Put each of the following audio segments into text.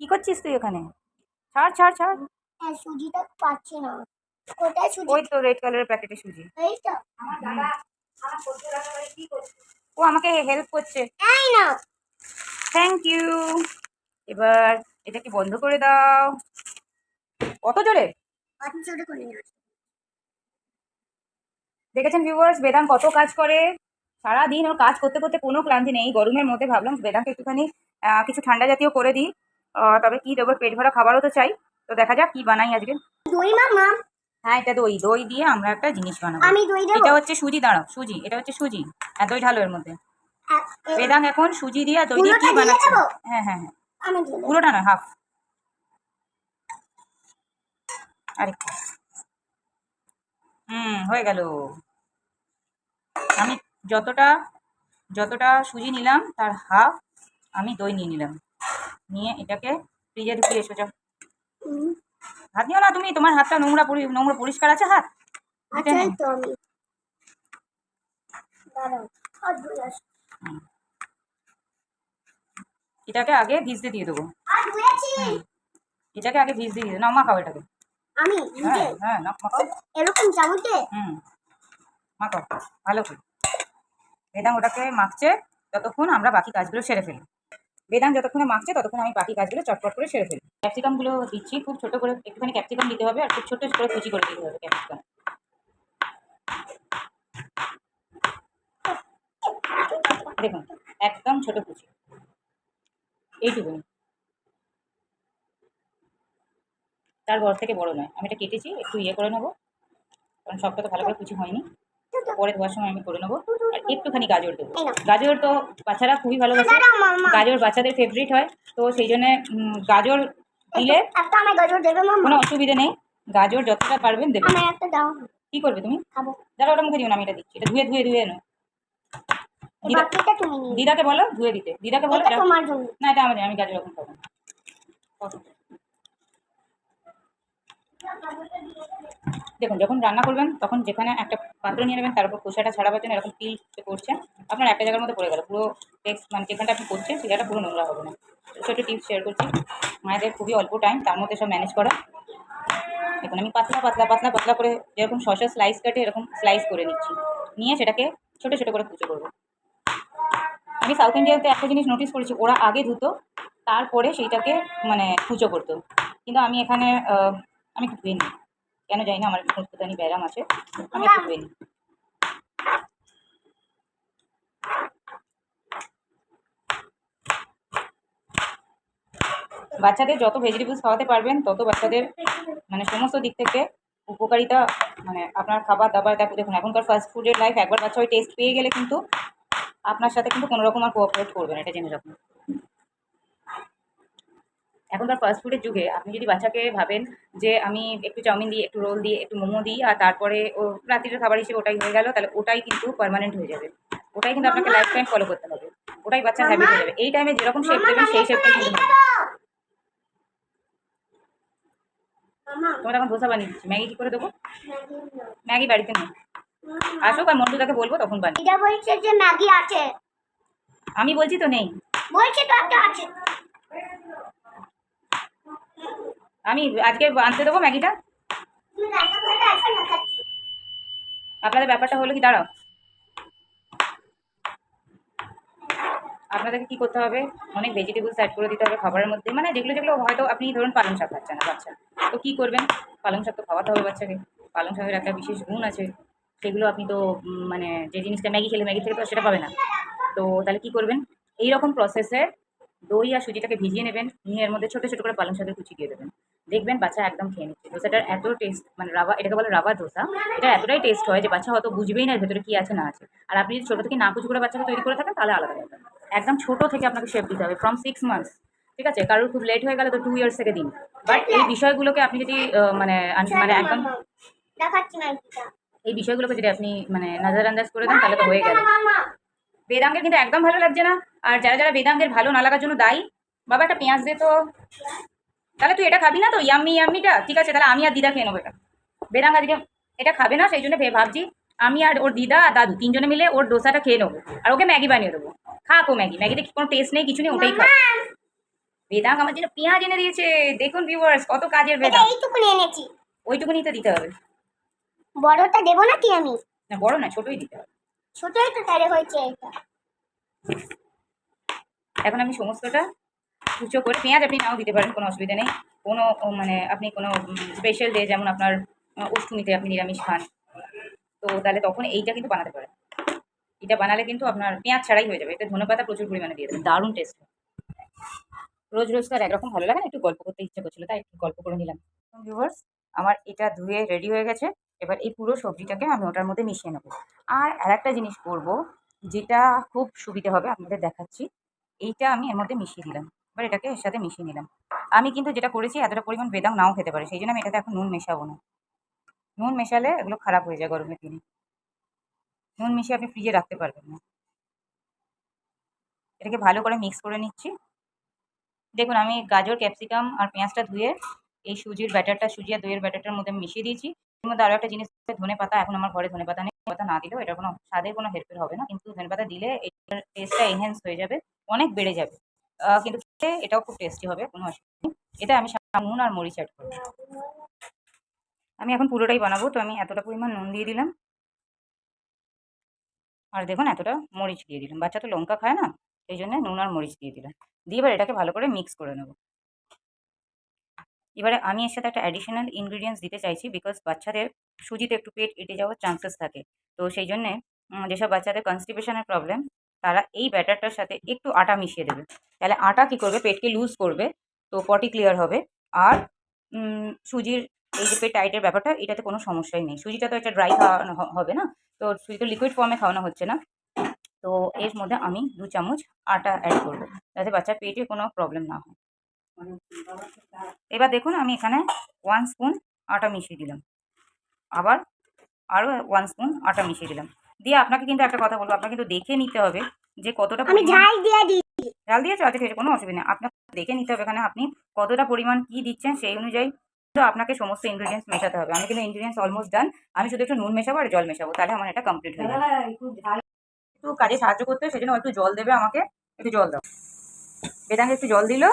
কি করছিস তুই ওখানে? ছাড় ছাড় ছাড়। হ্যাঁ সুজিটা পাচ্ছি না। কোথায় সুজি? ওই তো রেড কালারের প্যাকেটে সুজি। এই তো। আমার দাদা আমার কি করছে? ও আমাকে হেল্প করছে। এই না থ্যাংক ইউ এবার এটাকে বন্ধ করে দাও। কত জোরে? অত ছোট করে না। দেখেছেন ভিউয়ার্স বেদাং কত কাজ করে। সারাদিন ওর কাজ করতে করতে কোনো ক্লান্তি নেই। গরমের মধ্যে ভাবলাম বেদাংকে একটুখানি কিছু ঠান্ডা জাতীয় করে দিই। তবে কি দেবো? পেট ভরা খাবারও তো চাই। তো দেখা যাক কি বানাই আজকে। দই মামা হ্যাঁ এটা দই। দই দিয়ে আমরা একটা জিনিস বানাবো। আমি দই দেবো। এটা হচ্ছে সুজি দাঁড়াও সুজি। এটা হচ্ছে সুজি। আর দই ঢালো এর মধ্যে। বেদাং এখন সুজি দিয়ে আর দই দিয়ে কি বানাচ্ছে? হ্যাঁ হ্যাঁ হ্যাঁ। পুরোটা না হাফ। আরেকটু হুম হয়ে গেল। আমি যতটা যতটা সুজি নিলাম তার হাফ আমি দই নিয়ে নিলাম। নিয়ে এটাকে ফ্রিজে ঢুকিয়ে এসো যাও। হাত দিও না তুমি তোমার হাতটা নোংরা নোংরা পরিষ্কার আছে হাত? আচ্ছা এটাকে আগে ভিজতে দিয়ে দেবো। এটাকে আগে ভিজতে দিয়ে নাও মাখাও এটাকে। আমি হ্যাঁ হ্যাঁ নাও মাখাও। এরকম চামচে? হুম মাখো ভালো করে। বেদাং ওটাকে মাখছে ততক্ষণ আমরা বাকি কাজগুলো সেরে ফেলি। বেদাং যতক্ষণে মাখছে, ততক্ষণ আমি বাকি কাজগুলো চটপট করে সেরে ফেলি। ক্যাপসিকামগুলো দিচ্ছি, খুব ছোট করে একটুখানি ক্যাপসিকাম দিতে হবে আর খুব ছোট করে কুচি করে দিতে হবে ক্যাপসিকাম। দেখুন, একদম ছোট কুচি। এইটুকুনি। তার বড় থেকে বড় নয়। আমি এটা কেটেছি, একটু ইয়ে করে নেব। কারণ সবটা তো ভালো করে কুচি হয়নি। পরে ধোয়ার সময় আমি করে নেব। আর একটুখানি গাজর দেবো। গাজর তো বাচ্চারা খুবই ভালোবাসে। গাজর বাচ্চাদের ফেভারিট হয়। তো সেই জন্যে গাজর দিলে কোনো অসুবিধে নেই। গাজর যতটা পারবেন দেবেন। কি করবে তুমি? যারা ওটা মুখে দিও না আমি এটা দিচ্ছি। এটা ধুয়ে ধুয়ে ধুয়ে দিদাকে বলো ধুয়ে দিতে। দিদাকে বলো না এটা আমাদের আমি গাজর এখন খাব? দেখুন, যখন রান্না করবেন, তখন যেখানে একটা পাত্র নিয়ে নেবেন, তার উপর ছাড়াবার জন্য এরকম পিল করছে আপনার একটা জায়গার মধ্যে পড়ে গেল, পুরো টেক্স মানে যেখানটা আপনি করছেন জায়গাটা পুরো নোংরা হবে না। ছোটো টিপস শেয়ার করছি। মায়েদের খুবই অল্প টাইম তার মধ্যে সব ম্যানেজ করা। দেখুন, আমি পাতলা পাতলা পাতলা পাতলা করে যেরকম শসা স্লাইস কাটে, এরকম স্লাইস করে নিচ্ছি। নিয়ে সেটাকে ছোটো ছোটো করে কুচো করব। আমি সাউথ ইন্ডিয়াতে একটা জিনিস নোটিস করেছি, ওরা আগে ধুতো, তারপরে সেইটাকে মানে কুচো করতো। কিন্তু আমি এখানে আমি একটু ধুয়ে নিই। কেন জানি না আমার একটু খুঁজকুতানি ব্যায়াম আছে আমি একটু ধুয়ে নিই। বাচ্চাদের যত ভেজিটেবলস খাওয়াতে পারবেন তত বাচ্চাদের মানে সমস্ত দিক থেকে উপকারিতা মানে আপনার খাবার দাবার দেখো দেখুন এখনকার ফাস্ট ফুডের লাইফ একবার বাচ্চা ওই টেস্ট পেয়ে গেলে কিন্তু আপনার সাথে কিন্তু কোনো রকম আর কোঅপারেট করবে না এটা জেনে রাখুন। এখনকার ফাস্ট ফুডের যুগে আপনি যদি বাচ্চাকে ভাবেন যে আমি একটু চাউমিন দিই একটু রোল দিই একটু মোমো দিই আর তারপরে ও রাত্রির খাবার হিসেবে ওটাই হয়ে গেল তাহলে ওটাই কিন্তু পার্মানেন্ট হয়ে যাবে। ওটাই কিন্তু আপনাকে লাইফ টাইম ফলো করতে হবে। ওটাই বাচ্চার হ্যাবিট হয়ে যাবে। এই টাইমে যেরকম শেপ দেবেন সেই শেপটাই কিন্তু। তোমার এখন ধোসা বানিয়ে দিচ্ছি। ম্যাগি কী করে দেবো? ম্যাগি বাড়িতে নেই আসুক আর মন্টুদাকে বলব তখন বানিয়ে এটা বলছে যে ম্যাগি আছে। আমি বলছি তো নেই। বলছে তো একটা আছে। আমি আজকে আনতে দেবো ম্যাগিটা? আপনাদের ব্যাপারটা হলো কি, দাঁড়াও। আপনাদেরকে কী করতে হবে? অনেক ভেজিটেবলস অ্যাড করে দিতে হবে খাবারের মধ্যে। মানে যেগুলো যেগুলো হয়তো আপনি ধরুন পালং শাক খাচ্ছেন না, বাচ্চা। তো কী করবেন? পালং শাক তো খাওয়াতে হবে বাচ্চাকে। পালং শাকের একটা বিশেষ গুণ আছে। সেগুলো আপনি তো মানে যে জিনিসটা ম্যাগি খেলে, ম্যাগি থেকে তো সেটা পাবে না। তো তাহলে কী করবেন? এই রকম প্রসেসে দই আর সুজিটাকে ভিজিয়ে নেবেন। নিয়ে এর মধ্যে ছোটো ছোটো করে পালং শাকের কুচি দিয়ে দেবেন। দেখবেন বাচ্চা একদম খেয়ে নিচ্ছে। ডোসাটার এত টেস্ট মানে রাবা এটাকে বলে রাবা ডোসা এটা এতটাই টেস্ট হয় যে বাচ্চা হয়তো বুঝবেই না ভেতরে কী আছে না আছে। আর আপনি যদি ছোটো থেকে না কুচি করে বাচ্চাকে তৈরি করে থাকেন তাহলে আলাদা ব্যাপার। একদম ছোটো থেকে আপনাকে শেপ দিতে হবে ফ্রম সিক্স মান্থস ঠিক আছে? কারোর খুব লেট হয়ে গেলে তো টু ইয়ার্স থেকে দিন। বাট এই বিষয়গুলোকে আপনি যদি মানে মানে একদম এই বিষয়গুলোকে যদি আপনি মানে নজর আন্দাজ করে দেন তাহলে তো হয়ে গেল। বেদাঙ্গের কিন্তু একদম ভালো লাগছে না। আর যারা যারা বেদাঙ্গের ভালো না লাগার জন্য দায়ী বাবা একটা পেঁয়াজ দে তো। তাহলে তুই এটা খাবি না তো? ইয়াম্মি ইয়াম্মিটা? ঠিক আছে তাহলে আমি আর দিদা খেয়ে নেব এটা। বেদাঙ্গ আজকে এটা খাবে না সেই জন্য ভাবছি আমি আর ওর দিদা আর দাদু তিনজনে মিলে ওর ডোসাটা খেয়ে নেব। আর ওকে ম্যাগি বানিয়ে দেবো। খাক ও ম্যাগি। ম্যাগিতে কোনো টেস্ট নেই কিছু নেই ওটাই খা। বেদাং আমার জন্য পেঁয়াজ এনে দিয়েছে। দেখুন ভিউয়ার্স কত কাজের এটা বেদাং এইটুকুনি এনেছি। ওইটুকুনি তো দিতে হবে। বড়টা দেবো নাকি আমি? না বড় না ছোটই দিতে হবে। ছোটই তো তাহলে হয়েছে এটা। এখন আমি সমস্তটা কুচো করে পেঁয়াজ আপনি নাও দিতে পারেন, কোনো অসুবিধা নেই। কোনো মানে আপনি কোনো স্পেশাল ডে যেমন আপনার অষ্টমীতে আপনি নিরামিষ খান, তো তাহলে তখন এইটা কিন্তু বানাতে পারেন। এটা বানালে কিন্তু আপনার পেঁয়াজ ছাড়াই হয়ে যাবে, এতে ধনেপাতা প্রচুর পরিমাণে দিয়ে দেবেন। দারুণ টেস্ট রোজ রোজ তো একরকম ভালো লাগে না, একটু গল্প করতে ইচ্ছে করছিল, তাই একটু গল্প করে নিলাম। ভিউয়ার্স আমার এটা ধুয়ে রেডি হয়ে গেছে, এবার এই পুরো সবজিটাকে আমি ওটার মধ্যে মিশিয়ে নেব। আর আর একটা জিনিস করব, যেটা খুব সুবিধা হবে আপনাদের দেখাচ্ছি, এইটা আমি এর মধ্যে মিশিয়ে দিলাম। এবার এটাকে এর সাথে মিশিয়ে নিলাম। আমি কিন্তু যেটা করেছি, এতটা পরিমাণ বেদাম নাও খেতে পারে। সেই জন্য আমি এটাতে এখন নুন মেশাবো না। নুন মেশালে এগুলো খারাপ হয়ে যায় গরমের দিনে। নুন মিশিয়ে আপনি ফ্রিজে রাখতে পারবেন না। এটাকে ভালো করে মিক্স করে নিচ্ছি। দেখুন, আমি গাজর ক্যাপসিকাম আর পেঁয়াজটা ধুয়ে এই সুজির ব্যাটারটা সুজি আর দইয়ের ব্যাটারটার মধ্যে মিশিয়ে দিয়েছি। এর মধ্যে আরও একটা জিনিস ধনে পাতা। এখন আমার ঘরে ধনে পাতা নেই। পাতা না দিলেও এটা কোনো স্বাদের কোনো হেল্পের হবে না। কিন্তু ধনে পাতা দিলে এটার টেস্টটা এনহ্যান্স হয়ে যাবে, অনেক বেড়ে যাবে। কিন্তু এটাও খুব টেস্টি হবে, কোনো অসুবিধা নেই। এটা আমি নুন আর মরিচ অ্যাড করব। আমি এখন পুরোটাই বানাবো, তো আমি এতটা পরিমাণ নুন দিয়ে দিলাম। আর দেখুন, এতটা মরিচ দিয়ে দিলাম। বাচ্চা তো লঙ্কা খায় না, সেই জন্য নুন আর মরিচ দিয়ে দিলাম। দিয়ে এবার এটাকে ভালো করে মিক্স করে নেব। এবারে আমি এর সাথে একটা অ্যাডিশনাল ইনগ্রিডিয়েন্টস দিতে চাইছি বিকজ বাচ্চাদের সুজিতে একটু পেট এঁটে যাওয়ার চান্সেস থাকে। তো সেই জন্যে যেসব বাচ্চাদের কনস্টিপেশনের প্রবলেম তারা এই ব্যাটারটার সাথে একটু আটা মিশিয়ে দেবে। তাহলে আটা কী করবে? পেটকে লুজ করবে, তো পটি ক্লিয়ার হবে। আর সুজির এই যে পেট টাইটের ব্যাপারটা, এটাতে কোনো সমস্যাই নেই। সুজিটা তো একটা ড্রাই খাওয়ানো হবে না? তো সুজি তো লিকুইড ফর্মে খাওয়ানো হচ্ছে না। তো এর মধ্যে আমি দু চামচ আটা অ্যাড করব, যাতে বাচ্চার পেটে কোনো প্রবলেম না হয়। এবার দেখুন, আমি এখানে ওয়ান স্পুন আটা মিশিয়ে দিলাম। আবার আরও ওয়ান স্পুন আটা মিশিয়ে দিলাম। দিয়ে আপনাকে কিন্তু একটা কথা বলব আপনাকে কিন্তু দেখে নিতে হবে যে কতটা আমি ঝাল দিয়ে দিই। ঝাল দিয়েছ? আচ্ছা ঠিক আছে কোনো অসুবিধা নেই। আপনাকে দেখে নিতে হবে এখানে আপনি কতটা পরিমাণ কি দিচ্ছেন সেই অনুযায়ী তো আপনাকে সমস্ত ইনগ্রিডিয়েন্টস মেশাতে হবে। আমি কিন্তু ইনগ্রিডিয়েন্টস অলমোস্ট ডান আমি শুধু একটু নুন মেশাবো আর জল মেশাবো তাহলে আমার এটা কমপ্লিট হয়ে যাবে। একটু কাজে সাহায্য করতে হয়, সেজন্য একটু জল দেবে আমাকে। একটু জল দাও। বেদাঙ্গ একটু জল দিল।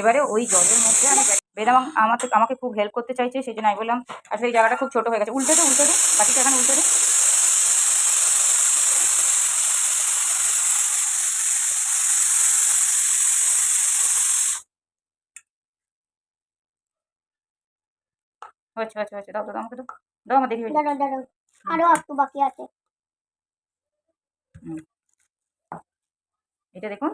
এবারে ওই জলের মধ্যে আমি বেদাম আমাকে আমাকে খুব হেল্প করতে চাইছে সেই জন্য আমি বললাম আসলে এই জায়গাটা খুব ছোট হয়ে গেছে। উল্টে দে উল্টে দে বাকিটা এখানে উল্টে দে। হচ্ছে হচ্ছে হচ্ছে দাও দাও আমাকে দাও। দাও আমার দেখি। দাঁড়াও দাঁড়াও আরও একটু বাকি আছে। এটা দেখুন।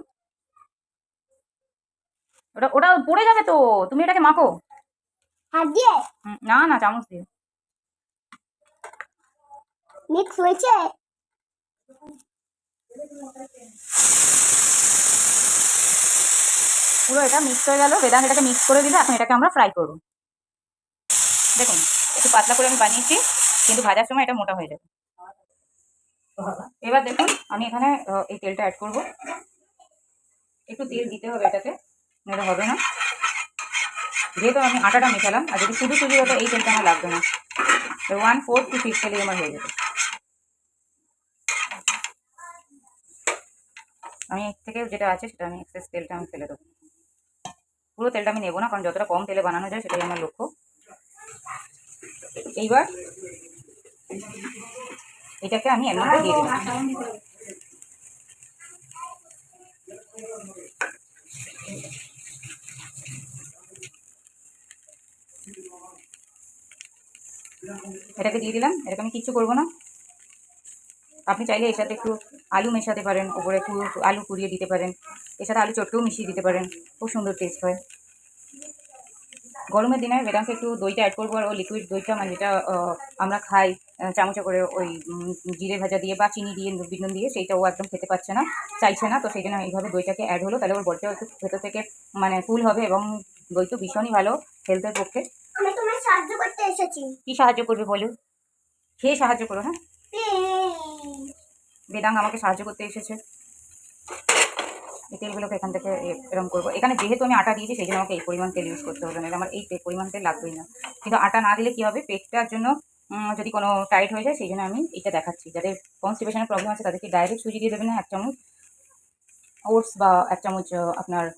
ওটা ওটা পড়ে যাবে তো। তুমি এটাকে মাখো। হাত দিয়ে? না না চামচ দিয়ে। মিক্স হয়েছে? পুরো এটা মিক্স হয়ে গেল। বেদান এটাকে মিক্স করে দিলে এখন এটাকে আমরা ফ্রাই করব। দেখুন, একটু পাতলা করে আমি বানিয়েছি, কিন্তু ভাজার সময় এটা মোটা হয়ে যাবে। এবার দেখুন, আমি এখানে এই তেলটা অ্যাড করব। একটু তেল দিতে হবে এটাতে, নাহলে হবে না। যেহেতু আমি আটাটা মেশালাম, আর যদি শুধু শুধু হতো, এই তেলটা আমার লাগবে না। ওয়ান ফোর টু সিক্স তেলেই আমার হয়ে যাবে। আমি এর থেকে যেটা আছে, সেটা আমি এক্সেস তেলটা আমি ফেলে দেবো। পুরো তেলটা আমি নেব না, কারণ যতটা কম তেলে বানানো যায়, সেটাই আমার লক্ষ্য। এইবার এটাকে আমি দিয়ে এটাকে দিয়ে দিলাম, এটাকে আমি কিচ্ছু করব না। আপনি চাইলে এর সাথে একটু আলু মেশাতে পারেন, ওপরে একটু আলু কুড়িয়ে দিতে পারেন। সাথে আলু চটকেও মিশিয়ে দিতে পারেন, খুব সুন্দর টেস্ট হয়। গরমের দিনে বেদামকে একটু দইটা অ্যাড করব আর ও লিকুইড দইটা মানে যেটা আমরা খাই চামচে করে ওই জিরে ভাজা দিয়ে বা চিনি দিয়ে বিনুন দিয়ে সেইটা ও একদম খেতে পারছে না চাইছে না তো সেই জন্য এইভাবে দইটাকে অ্যাড হলো। তাহলে ওর বডিটাও একটু ভেতর থেকে মানে ফুল হবে এবং দই তো ভীষণই ভালো হেলথের পক্ষে। আমি সাহায্য করতে এসেছি। কী সাহায্য করবে বলো? খেয়ে সাহায্য করো হ্যাঁ? বেদাং আমাকে সাহায্য করতে এসেছে। এই তেলগুলোকে এখান থেকে এ- এরম করব। এখানে যেহেতু আমি আটা দিয়েছি সেই জন্য আমাকে এই পরিমাণ তেল ইউজ করতে হবে না। আমার এই পরিমাণ তেল লাগবেই না। কিন্তু আটা না দিলে কী হবে? পেটটার জন্য যদি কোনো টাইট হয়ে যায় সেই জন্য আমি এটা দেখাচ্ছি। যাদের কনস্টিপেশনের প্রবলেম আছে, তাদেরকে ডাইরেক্ট সুজি দিয়ে দেবেন না, এক চামচ ওটস বা এক চামচ আপনার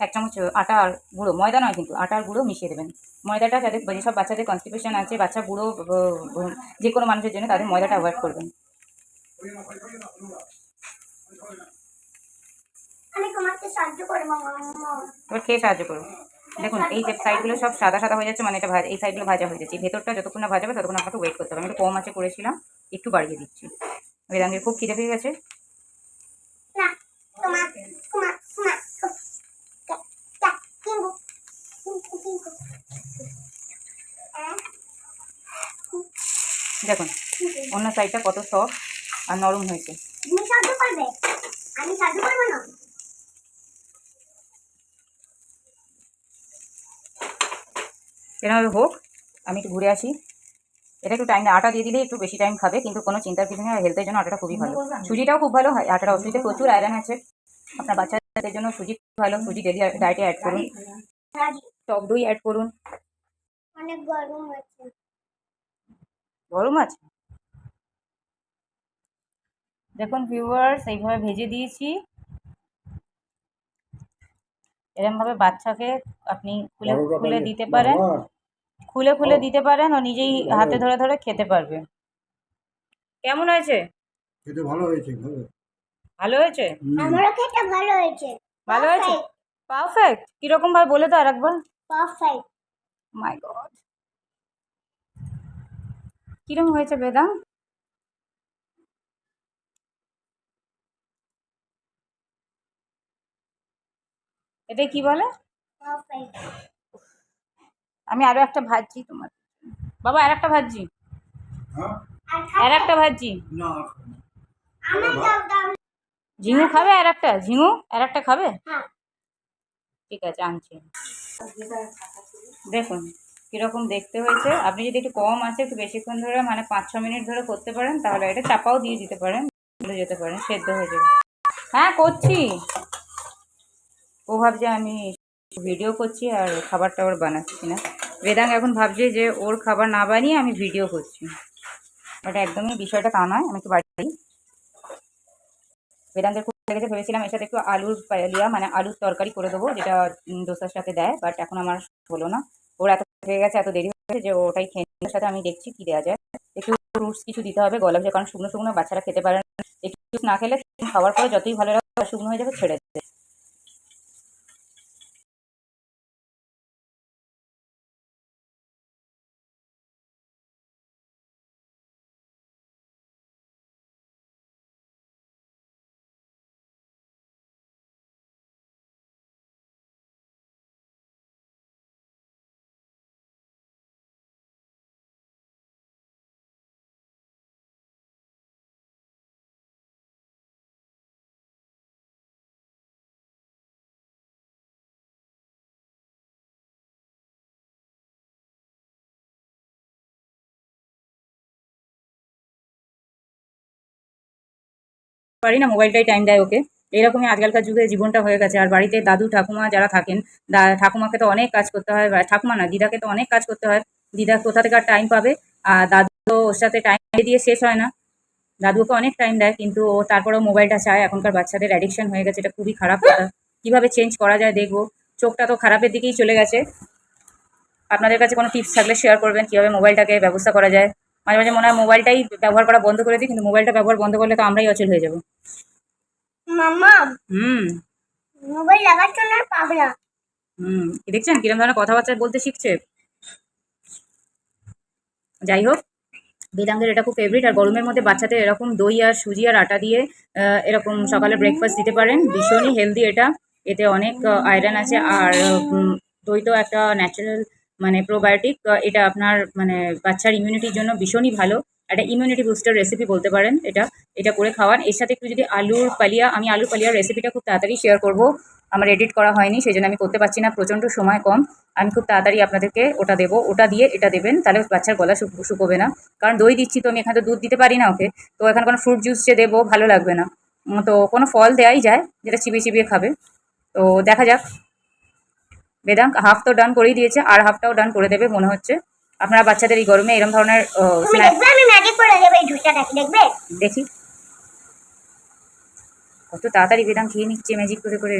এক চামচ আটার গুঁড়ো। ময়দা নয় কিন্তু, আটার গুঁড়ো মিশিয়ে দেবেন। ময়দাটা যাদের যেসব বাচ্চাদের কনস্টিপেশন আছে, বাচ্চা ব- যে কোনো মানুষের জন্য তাদের ময়দাটা অ্যাভয়েড করবেন। আমি তোমাকে সাহায্য করব মাম্মা খেয়ে সাহায্য করুন দেখুন এই যে সাইডগুলো সব সাদা সাদা হয়ে যাচ্ছে মানে এটা ভাজা এই সাইডগুলো ভাজা হয়ে যাচ্ছে। ভেতরটা যতক্ষণ না ভাজাবে ততক্ষণ আপনাকে ওয়েট করতে হবে। আমি একটু কম আছে করেছিলাম একটু বাড়িয়ে দিচ্ছি। বেদাঙ্গের খুব খিদে পেয়ে গেছে। দেখুন অন্য সাইডটা কত সফট আর নরম হয়েছে। সাহায্য করবে? আমি সাহায্য করব না? এরকমভাবে হোক আমি একটু ঘুরে আসি। এটা একটু টাইম আটা দিয়ে দিলে একটু বেশি টাইম খাবে কিন্তু কোনো চিন্তার কিছু নেই হেলথের জন্য আটাটা খুবই ভালো। সুজিটাও খুব ভালো হয় আটাটা সুজিতে প্রচুর আয়রন আছে। আপনার বাচ্চাদের জন্য সুজি খুব ভালো সুজি ডেলি ডায়েটে অ্যাড করুন। টক দই অ্যাড করুন। অনেক গরম আছে। গরম আছে? দেখুন ভিউয়ার্স এইভাবে ভেজে দিয়েছি। এরকমভাবে বাচ্চাকে আপনি খুলে খুলে দিতে পারেন। খুলে খুলে দিতে পারেন ও নিজেই হাতে ধরে ধরে খেতে পারবে। কেমন হয়েছে? খেতে ভালো হয়েছে ভালো। ভালো হয়েছে? আমারও খেতে ভালো হয়েছে। ভালো হয়েছে? পারফেক্ট কীরকম ভাবে বলে তো আর একবার পারফেক্ট মাই গড কীরকম হয়েছে বেদাং এটা কি বলে? পারফেক্ট আমি আরও একটা ভাজছি তোমার বাবা আর একটা ভাজছি। হ্যাঁ? আর একটা ভাজছি। দাও ঝিঙু খাবে আর একটা? ঝিঙু? আর একটা খাবে? হ্যাঁ। ঠিক আছে আনছি। দেখুন কীরকম দেখতে হয়েছে। আপনি যদি একটু কম আছে একটু বেশিক্ষণ ধরে মানে পাঁচ ছ মিনিট ধরে করতে পারেন তাহলে এটা চাপাও দিয়ে দিতে পারেন চলে যেতে পারেন সেদ্ধ হয়ে যাবে। হ্যাঁ করছি। ও ভাবছে আমি ভিডিও করছি আর খাবার টাবার বানাচ্ছি না বেদাং এখন ভাবছে যে ওর খাবার না বানিয়ে আমি ভিডিও করছি। বাট একদমই বিষয়টা তা নয়, আমি একটু বাড়ি। বেদান্তের খুব লেগেছে, ভেবেছিলাম এর সাথে একটু আলুর পালিয়া মানে আলুর তরকারি করে দেবো, যেটা দোসার সাথে দেয় বাট এখন আমার হলো না। ওর এত হয়ে গেছে, এত দেরি হয়ে গেছে যে ওটাই খেয়ে সাথে আমি দেখছি কি দেওয়া যায়। একটু ফ্রুটস কিছু দিতে হবে গলা ভেজা কারণ শুকনো শুকনো বাচ্চারা খেতে পারে না। একটু না খেলে খাওয়ার পরে যতই ভালো লাগে, শুকনো হয়ে যাবে, ছেড়ে দেবে। পারি না মোবাইলটাই টাইম দেয় ওকে। এরকমই আজকালকার যুগে জীবনটা হয়ে গেছে। আর বাড়িতে দাদু, ঠাকুমা যারা থাকেন ঠাকুমাকে তো অনেক কাজ করতে হয় ঠাকুমা না, দিদাকে তো অনেক কাজ করতে হয়। দিদা কোথা থেকে আর টাইম পাবে? আর দাদু তো ওর সাথে টাইম দিয়ে শেষ হয় না। দাদুকে অনেক টাইম দেয়, কিন্তু ও তারপরেও মোবাইলটা চায়। এখনকার বাচ্চাদের অ্যাডিকশন হয়ে গেছে, এটা খুবই খারাপ কথা। কীভাবে চেঞ্জ করা যায় দেখব। চোখটা তো খারাপের দিকেই চলে গেছে। আপনাদের কাছে কোনো টিপস থাকলে শেয়ার করবেন, কীভাবে মোবাইলটাকে ব্যবস্থা করা যায়। মাঝে মাঝে মনে হয় মোবাইলটাই ব্যবহার করা বন্ধ করে দিই কিন্তু মোবাইলটা ব্যবহার বন্ধ করলে তো আমরাই অচল হয়ে যাব। হুম। মোবাইল লাগাচ্ছ না। পাগলা হুম দেখছেন কিরম ধরনের কথাবার্তা বলতে শিখছে? যাই হোক বেদাঙ্গের এটা খুব ফেভারিট আর গরমের মধ্যে বাচ্চাদের এরকম দই আর সুজি আর আটা দিয়ে এরকম সকালে ব্রেকফাস্ট দিতে পারেন। ভীষণই হেলদি এটা। এতে অনেক আয়রন আছে। আর দই তো একটা ন্যাচারাল মানে প্রোবায়োটিক এটা আপনার মানে বাচ্চার ইমিউনিটির জন্য ভীষণই ভালো। একটা ইমিউনিটি বুস্টার রেসিপি বলতে পারেন এটা এটা করে খাওয়ান। এর সাথে একটু যদি আলুর পালিয়া, আমি আলুর পালিয়ার রেসিপিটা খুব তাড়াতাড়ি শেয়ার করব। আমার এডিট করা হয়নি সেই জন্য আমি করতে পারছি না, প্রচণ্ড সময় কম। আমি খুব তাড়াতাড়ি আপনাদেরকে ওটা দেবো, ওটা দিয়ে এটা দেবেন, তাহলে বাচ্চার গলা শুক- শুকোবে না। কারণ দই দিচ্ছি তো আমি এখানে তো দুধ দিতে পারি না ওকে, তো এখানে কোনো ফ্রুট জুস যে দেবো ভালো লাগবে না। তো কোনো ফল দেওয়াই যায়, যেটা চিবিয়ে চিবিয়ে খাবে। তো দেখা যাক। বেদাঙ্ক হাফ তো ডান করেই দিয়েছে আর হাফটাও ডান করে দেবে মনে হচ্ছে। আপনারা বাচ্চাদের এই গরমে এরকম ধরনের দেখি। কত তাড়াতাড়ি বেদাম খেয়ে নিচ্ছে ম্যাজিক করে করে।